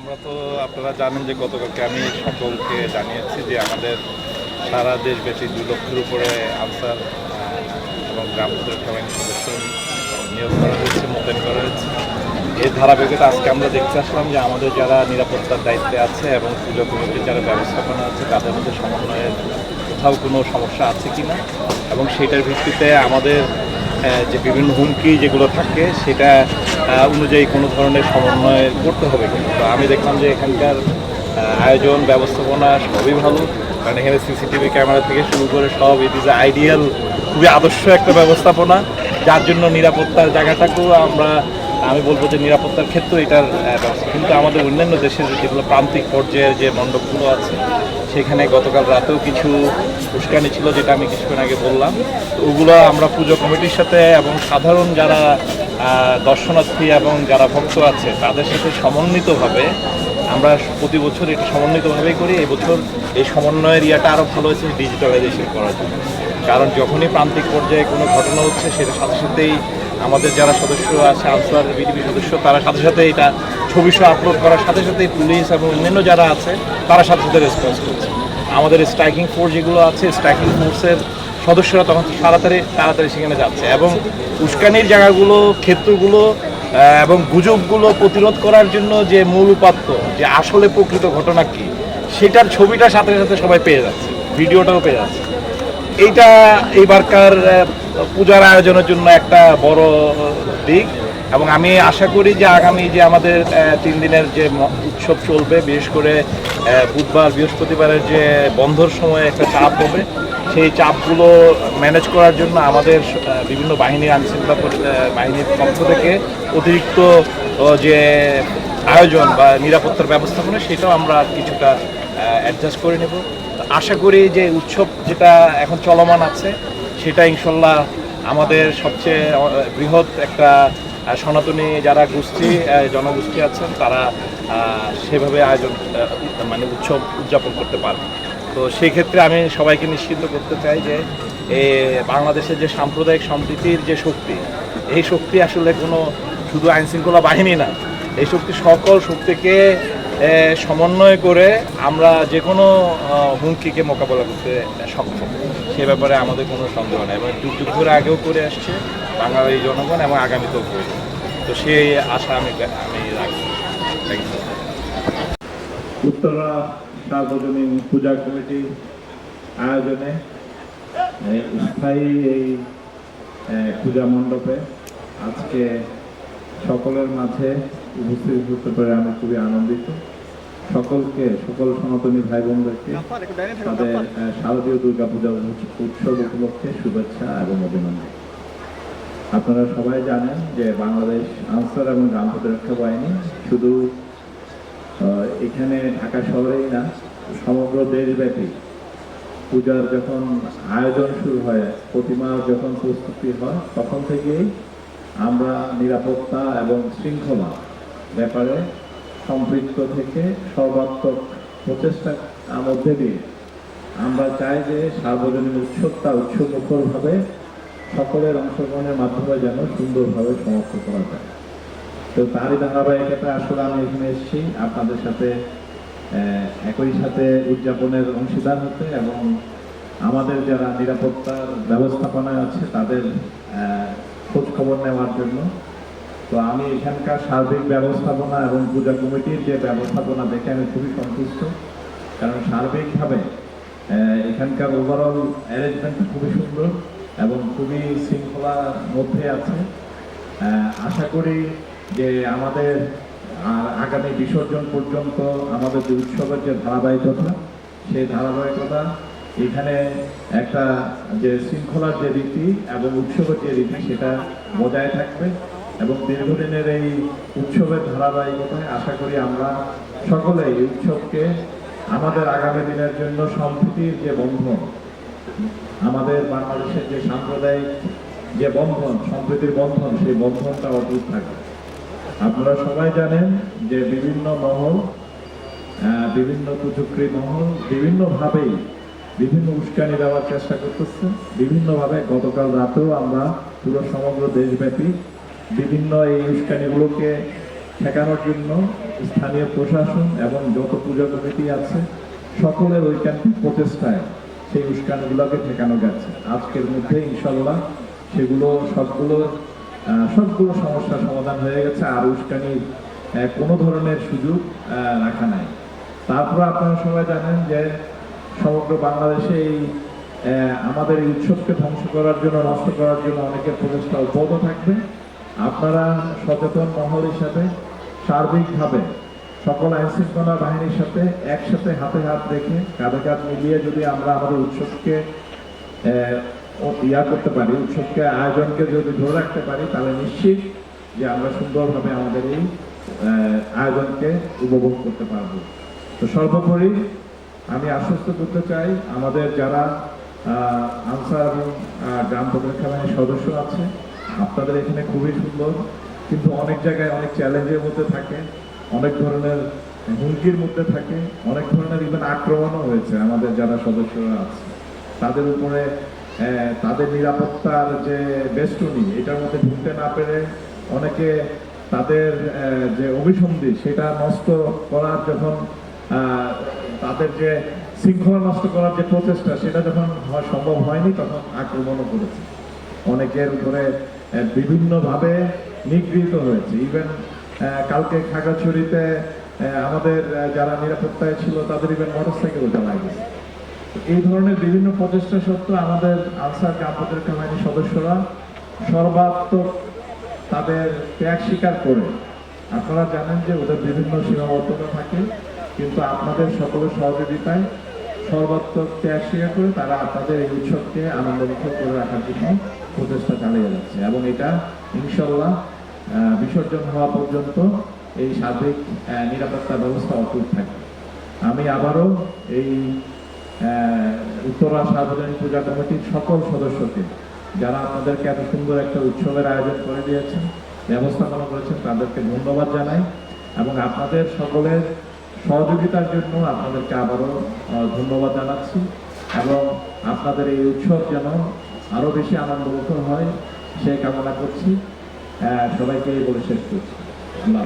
আমরা তো আপনারা জানেন যে গতকালকে আমি সকলকে জানিয়েছি যে আমাদের সারা দেশব্যাপী দুই লক্ষের উপরে আনসার এবং গ্রাম বাহিনীর সদস্য নিয়োগ করা হয়েছে, মোতায়েন করা হয়েছে। এই ধারাবাহিকতা আজকে আমরা দেখতে আসলাম যে আমাদের যারা নিরাপত্তার দায়িত্বে আছে এবং পুজো কমিটির যারা ব্যবস্থাপনা আছে, তাদের মধ্যে সমন্বয়ের কোথাও কোনো সমস্যা আছে কি না এবং সেটার ভিত্তিতে আমাদের যে বিভিন্ন হুমকি যেগুলো থাকে, সেটা অনুযায়ী কোনো ধরনের সমন্বয় করতে হবে কিন্তু আমি দেখলাম যে এখানকার আয়োজন, ব্যবস্থাপনা সবই ভালো। কারণ এখানে সিসিটিভি ক্যামেরা থেকে শুরু করে সব ইট ইজ আইডিয়াল খুবই আদর্শ একটা ব্যবস্থাপনা। যার জন্য নিরাপত্তার জায়গাটাকেও আমরা আমি বলব যে নিরাপত্তার ক্ষেত্রে এটার কিন্তু আমাদের অন্যান্য দেশের যেগুলো প্রান্তিক পর্যায়ের যে মণ্ডপগুলো আছে, সেখানে গতকাল রাতেও কিছু উস্কানি ছিল, যেটা আমি কিছুক্ষণ আগে বললাম। ওগুলো আমরা পুজো কমিটির সাথে এবং সাধারণ যারা দর্শনার্থী এবং যারা ভক্ত আছে, তাদের সাথে সমন্বিতভাবে আমরা প্রতি বছর এটা সমন্বিতভাবেই করি। এবছর এই সমন্বয়ের ইয়াটা আরও ভালো হয়েছে ডিজিটালাইজেশন করার জন্য। কারণ যখনই প্রান্তিক পর্যায়ে কোনো ঘটনা হচ্ছে, সেটা সাথে সাথেই আমাদের যারা সদস্য আছে, আনসার বিডিবি সদস্য, তারা সাথে সাথে এটা ছবি সহ আপলোড করার সাথে সাথেই পুলিশ এবং অন্যান্য যারা আছে, তারা সাথে সাথে রেসপন্স করছে। আমাদের স্ট্রাইকিং ফোর্স যেগুলো আছে স্ট্রাইকিং ফোর্সের সদস্যরা তখন তাড়াতাড়ি তাড়াতাড়ি সেখানে যাচ্ছে এবং উস্কানির জায়গাগুলো, ক্ষেত্রগুলো এবং গুজবগুলো প্রতিরোধ করার জন্য যে মূল উপাত্ত, যে আসলে প্রকৃত ঘটনা কি, সেটার ছবিটা সাথে সাথে সবাই পেয়ে যাচ্ছে, ভিডিওটাও পেয়ে যাচ্ছে। এইটা এইবারকার পূজার আয়োজনের জন্য একটা বড় দিক। এবং আমি আশা করি যে আগামী যে আমাদের তিন দিনের যে উৎসব চলবে, বিশেষ করে বুধবার, বৃহস্পতিবারের যে বন্ধর সময় একটা চাপ হবে, সেই চাপগুলো ম্যানেজ করার জন্য আমাদের বিভিন্ন বাহিনীর আইনশৃঙ্খলা বাহিনীর পক্ষ থেকে অতিরিক্ত যে আয়োজন বা নিরাপত্তার ব্যবস্থাপনা, সেটাও আমরা কিছুটা অ্যাডজাস্ট করে নেব। আশা করি যে উৎসব যেটা এখন চলমান আছে সেটা ইনশাল্লাহ আমাদের সবচেয়ে বৃহৎ একটা সনাতনী যারা গোষ্ঠী জনগোষ্ঠী আছেন, তারা সেভাবে আয়োজন মানে উৎসব উদযাপন করতে পারবে। তো সেই ক্ষেত্রে আমি সবাইকে নিশ্চিন্ত করতে চাই যে বাংলাদেশের যে সাম্প্রদায়িক সম্প্রীতির যে শক্তি, এই শক্তি আসলে কোনো শুধু আইনশৃঙ্খলা বাহিনী না, এই শক্তি সকল শক্তিকে সমন্বয় করে আমরা যে কোনো হুমকিকে মোকাবেলা করতে সক্ষম। সে ব্যাপারে আমাদের কোনো সন্দেহ নেই। এবং যুগ যুগ ধরে আগেও করে আসছে বাঙালি জনগণ এবং আগামীতেও করবে তো সেই আশা আমি আমি রাখি থ্যাংক ইউ উত্তরা সার্বজনীন পূজা কমিটি আয়োজনে স্থায়ী এই পূজা মণ্ডপে আজকে সকলের মাঝে উপস্থিত হতে পারে আমি খুবই আনন্দিত। সকলকে, সকল সনাতনী ভাই বোনদেরকে তাদের শারদীয় দুর্গা পূজা উৎসব উপলক্ষে শুভেচ্ছা এবং অভিনন্দন। আপনারা সবাই জানেন যে বাংলাদেশ আনসার এবং গ্রাম প্রতিরক্ষা বাহিনী শুধু এখানে ঢাকা শহরেই না, সমগ্র দেশব্যাপী পূজার যখন আয়োজন শুরু হয় প্রতিমার যখন প্রস্তুতি হয়, তখন থেকেই আমরা নিরাপত্তা এবং শৃঙ্খলা ব্যাপারে সম্পৃক্ত থেকে সর্বাত্মক প্রচেষ্টার মধ্যে দিয়ে। আমরা চাই যে সার্বজনীন উৎসবটা উৎসবমুখরভাবে সকলের অংশগ্রহণের মাধ্যমে যেন সুন্দরভাবে সমাপ্ত করা যায়। তো তারই ধারাবাহিকতা আসলে আমি এখানে এসেছি। আপনাদের সাথে একই সাথে উদযাপনের অংশীদার হতে এবং আমাদের যারা নিরাপত্তার ব্যবস্থাপনায় আছে তাদের খোঁজ খবর নেওয়ার জন্য তো আমি এখানকার সার্বিক ব্যবস্থাপনা এবং পূজা কমিটির যে ব্যবস্থাপনা দেখে আমি খুবই সন্তুষ্ট। কারণ সার্বিকভাবে এখানকার ওভারঅল অ্যারেঞ্জমেন্ট খুবই সুন্দর এবং খুবই শৃঙ্খলার মধ্যে আছে। আশা করি যে আমাদের আর আগামী বিসর্জন পর্যন্ত আমাদের যে উৎসবের যে ধারাবাহিকতা, সেই ধারাবাহিকতা এখানে একটা যে শৃঙ্খলার যে রীতি এবং উৎসবের যে রীতি সেটা বজায় থাকবে। এবং দীর্ঘদিনের এই উৎসবের ধারাবাহিকতায় আশা করি আমরা সকলে এই উৎসবকে আমাদের আগামী দিনের জন্য সম্প্রীতির যে বন্ধন, আমাদের বাংলাদেশের যে সাম্প্রদায়িক যে বন্ধন, সম্প্রীতির বন্ধন, সেই বন্ধনটা অটুট থাকে আপনারা সবাই জানেন যে বিভিন্ন মহল বিভিন্ন কুচক্রী মহল বিভিন্নভাবেই বিভিন্ন উস্কানি দেওয়ার চেষ্টা করতেছে। বিভিন্নভাবে গতকাল রাতেও আমরা পুরো সমগ্র দেশব্যাপী বিভিন্ন এই উস্কানিগুলোকে ঠেকানোর জন্য স্থানীয় প্রশাসন এবং যত পূজা কমিটি আছে সকলের ঐকান্তিক প্রচেষ্টায় সেই উস্কানিগুলোকে ঠেকানো গেছে আজকের মধ্যে ইনশাল্লাহ সেগুলো সবগুলো সবগুলো সমস্যার সমাধান হয়ে গেছে, আর উস্কানির কোনো ধরনের সুযোগ রাখা নাই। তারপর আপনারা সবাই জানেন যে সমগ্র বাংলাদেশে এই আমাদের এই উৎসবকে ধ্বংস করার জন্য, নষ্ট করার জন্য অনেকের প্রচেষ্টা অব্যাহত থাকবে। আপনারা সচেতন মহল হিসাবে সার্বিকভাবে সকল আইন শৃঙ্খলা বাহিনীর সাথে একসাথে হাতে হাত রেখে কাঁধে কাঁধ মিলিয়ে যদি আমরা আমাদের উৎসবকে ইয়া করতে পারি, উৎসবকে, আয়োজনকে যদি ধরে রাখতে পারি, তাহলে নিশ্চিত যে আমরা সুন্দরভাবে আমাদের এই আয়োজনকে উপভোগ করতে পারব। তো সর্বোপরি আমি আশ্বস্ত করতে চাই, আমাদের যারা আনসার এবং গ্রাম প্রতিরক্ষা বাহিনীর সদস্য আছে আপনাদের এখানে খুবই সুন্দর, কিন্তু অনেক জায়গায় অনেক চ্যালেঞ্জের মধ্যে থাকে, অনেক ধরনের হুমকির মধ্যে থাকে, অনেক ধরনের ইভেন আক্রমণও হয়েছে আমাদের যারা সদস্যরা আছে। তাদের উপরে তাদের নিরাপত্তার যে বেষ্টনী, এটার মধ্যে ঢুকতে না পেরে অনেকে তাদের যে অভিসন্ধি, সেটা নষ্ট করার যখন তাদের যে শৃঙ্খলা নষ্ট করার যে প্রচেষ্টা, সেটা যখন সম্ভব হয়নি, তখন আক্রমণও করেছে। অনেকের উপরে বিভিন্নভাবে নিগৃহীত হয়েছে। ইভেন কালকে খাগড়াছড়িতে আমাদের যারা নিরাপত্তায় ছিল, তাদের ইভেন মোটরসাইকেল জ্বালা গেছে। এই ধরনের বিভিন্ন প্রচেষ্টা সত্ত্বেও আমাদের আনসার প্রতিরক্ষা বাহিনীর সদস্যরা সর্বাত্মক তাদের ত্যাগ স্বীকার করে। আপনারা জানেন যে ওদের বিভিন্ন সীমাবদ্ধতা থাকে, কিন্তু আপনাদের সকলের সহযোগিতায় সর্বাত্মক ত্যাগ স্বীকার করে তারা আপনাদের এই উৎসবকে আনন্দমুখর করে রাখার জন্য প্রচেষ্টা চালিয়ে যাচ্ছে। এবং এটা ইনশাল্লাহ বিসর্জন হওয়া পর্যন্ত এই সার্বিক নিরাপত্তা ব্যবস্থা অটুট থাকে আমি আবারও এই উত্তরা সার্বজনীন পূজা কমিটির সকল সদস্যকে, যারা আপনাদেরকে এত সুন্দর একটা উৎসবের আয়োজন করে দিয়েছেন, ব্যবস্থাপনা করেছেন, তাদেরকে ধন্যবাদ জানাই। এবং আপনাদের সকলের সহযোগিতার জন্য আপনাদেরকে আবারও ধন্যবাদ জানাচ্ছি এবং আপনাদের এই উৎসব যেন আরও বেশি আনন্দমুখর হয়, সে কামনা করছি সবাইকে বলে শেষ করছি আল্লাহ।